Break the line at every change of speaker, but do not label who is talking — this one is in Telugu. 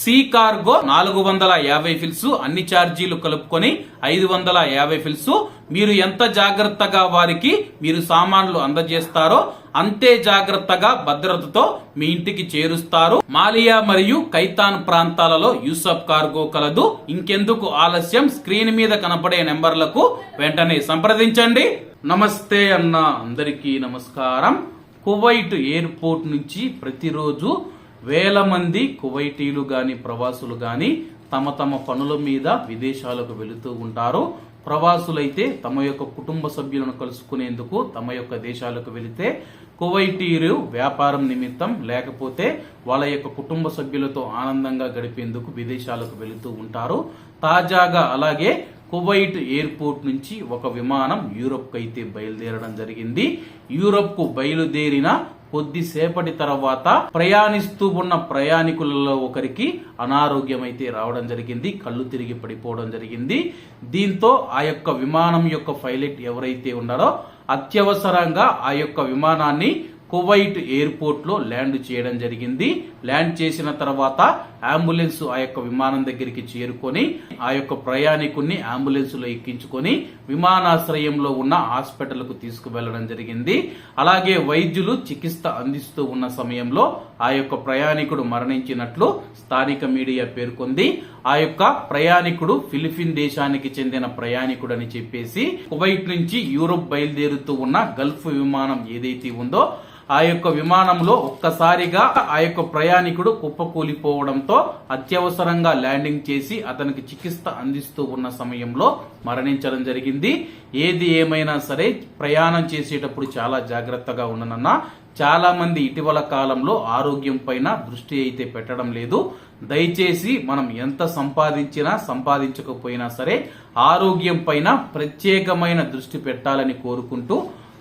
సి కార్గో నాలుగు వందల యాభై ఫిల్స్ అన్ని ఛార్జీలు కలుపుకొని ఐదు వందల యాభై ఫిల్స్. మీరు ఎంత జాగ్రత్తగా వారికి మీరు సామాన్లు అందజేస్తారో అంతే జాగ్రత్తగా భద్రతతో మీ ఇంటికి చేరుస్తారు. మాలియా మరియు కైతాన్ ప్రాంతాలలో యూసఫ్ కార్గో కలదు. ఇంకెందుకు ఆలస్యం? స్క్రీన్ మీద కనపడే నెంబర్లకు వెంటనే సంప్రదించండి. నమస్తే అన్న అందరికీ నమస్కారం. కువైట్ ఎయిర్పోర్ట్ నుంచి ప్రతిరోజు వేల మంది కువైటీలు గాని ప్రవాసులు గాని తమ తమ పనుల మీద విదేశాలకు వెళుతూ ఉంటారు. ప్రవాసులైతే తమ యొక్క కుటుంబ సభ్యులను కలుసుకునేందుకు తమ యొక్క దేశాలకు వెళితే కువైటీలు వ్యాపారం నిమిత్తం లేకపోతే వాళ్ళ యొక్క కుటుంబ సభ్యులతో ఆనందంగా గడిపేందుకు విదేశాలకు వెళుతూ ఉంటారు. తాజాగా అలాగే కువైట్ ఎయిర్పోర్ట్ నుంచి ఒక విమానం యూరప్ అయితే బయలుదేరడం జరిగింది. యూరప్కు బయలుదేరిన కొద్దిసేపటి తర్వాత ప్రయాణిస్తూ ఉన్న ప్రయాణికులలో ఒకరికి అనారోగ్యం అయితే రావడం జరిగింది కళ్ళు తిరిగి పడిపోవడం జరిగింది. దీంతో ఆ యొక్క విమానం యొక్క పైలట్ ఎవరైతే ఉన్నారో అత్యవసరంగా ఆ యొక్క విమానాన్ని కువైట్ ఎయిర్పోర్ట్లో ల్యాండ్ చేయడం జరిగింది. ల్యాండ్ చేసిన తర్వాత అంబులెన్స్ ఆ యొక్క విమానం దగ్గరికి చేరుకొని ఆ యొక్క ప్రయాణికుడిని అంబులెన్స్లో ఎక్కించుకొని విమానాశ్రయంలో ఉన్న హాస్పిటల్కు తీసుకువెళ్ళడం జరిగింది. అలాగే వైద్యులు చికిత్స అందిస్తూ ఉన్న సమయంలో ఆ యొక్క ప్రయాణికుడు మరణించినట్లు స్థానిక మీడియా పేర్కొంది. ఆ యొక్క ప్రయాణికుడు ఫిలిపిన్ దేశానికి చెందిన ప్రయాణికుడు అని చెప్పేసి కువైట్ నుంచి యూరోప్ బయలుదేరుతూ ఉన్న గల్ఫ్ విమానం ఏదైతే ఉందో ఆ యొక్క విమానంలో ఒక్కసారిగా ఆ యొక్క ప్రయాణికుడు కుప్పకూలిపోవడంతో అత్యవసరంగా ల్యాండింగ్ చేసి అతనికి చికిత్స అందిస్తూ ఉన్న సమయంలో మరణించడం జరిగింది. ఏది ఏమైనా సరే ప్రయాణం చేసేటప్పుడు చాలా జాగ్రత్తగా ఉండనన్న చాలా మంది ఇటీవల కాలంలో ఆరోగ్యం పైన దృష్టి అయితే పెట్టడం లేదు. దయచేసి మనం ఎంత సంపాదించినా సంపాదించకపోయినా సరే ఆరోగ్యం పైన ప్రత్యేకమైన దృష్టి పెట్టాలని కోరుకుంటూ